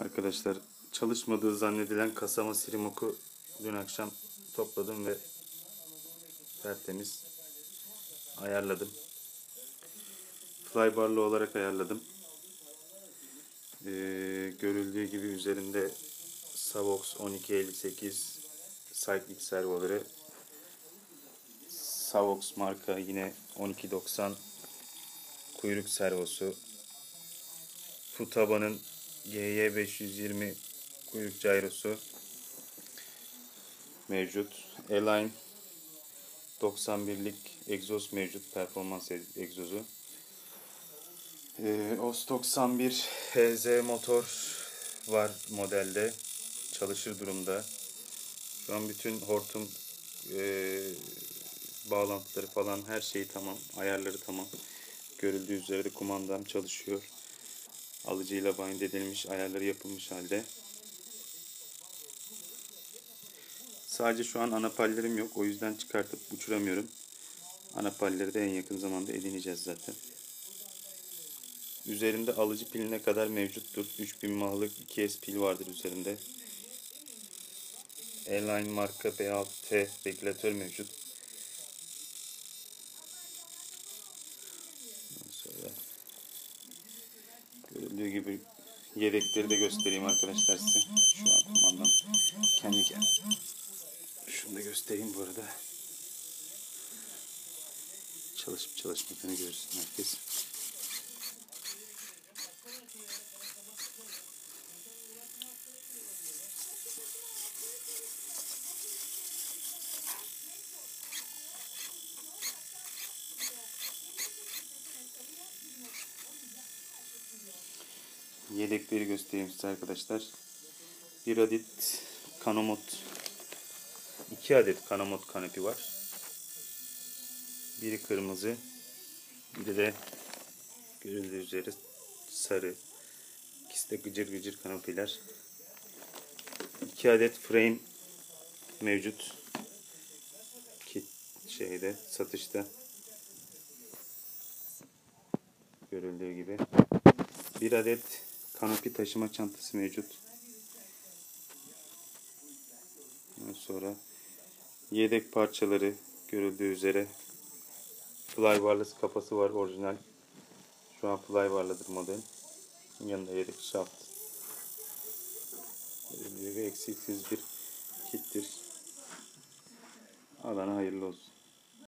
Arkadaşlar çalışmadığı zannedilen kasama Sirimok'u dün akşam topladım ve tertemiz ayarladım. Flybar'lı olarak ayarladım. Ee, görüldüğü gibi üzerinde Savox 1258 Cyclic servoları Savox marka yine 1290 kuyruk servosu Futaba'nın GY520 kuyruk gyrosu mevcut. Align 91'lik egzoz mevcut. Performans e- egzozu. Ee, OS 91 HZ motor var modelde. Çalışır durumda. Şu an bütün hortum e, bağlantıları falan her şeyi tamam. Ayarları tamam. Görüldüğü üzere de kumandam çalışıyor. Alıcıyla bind edilmiş, ayarları yapılmış halde. Sadece şu an ana pallerim yok. O yüzden çıkartıp uçuramıyorum. Ana palleri de en yakın zamanda edineceğiz zaten. Üzerinde alıcı piline kadar mevcuttur. 3000 mAh'lık 2S pil vardır üzerinde. Airline marka B6T regülatör mevcut. Sonra görüldüğü gibi yedekleri de göstereyim arkadaşlar size. Şu an kumandam kendi. Şunu da göstereyim bu arada. Çalışıp çalışmadığını görsün herkes. Yedekleri göstereyim size arkadaşlar. Bir adet kanomot, iki adet kanomot kanepi var. Biri kırmızı, biri de görüldüğü üzere sarı. İkisi de gıcır gıcır kanopiler. İki adet frame mevcut. Kit şeyde satışta. Görüldüğü gibi. Bir adet kanopi taşıma çantası mevcut. Ondan sonra yedek parçaları görüldüğü üzere flybarless kafası var orijinal. Şu an flybarlıdır model. Yanında yedek shaft. Eksiksiz bir kittir. Alana hayırlı olsun.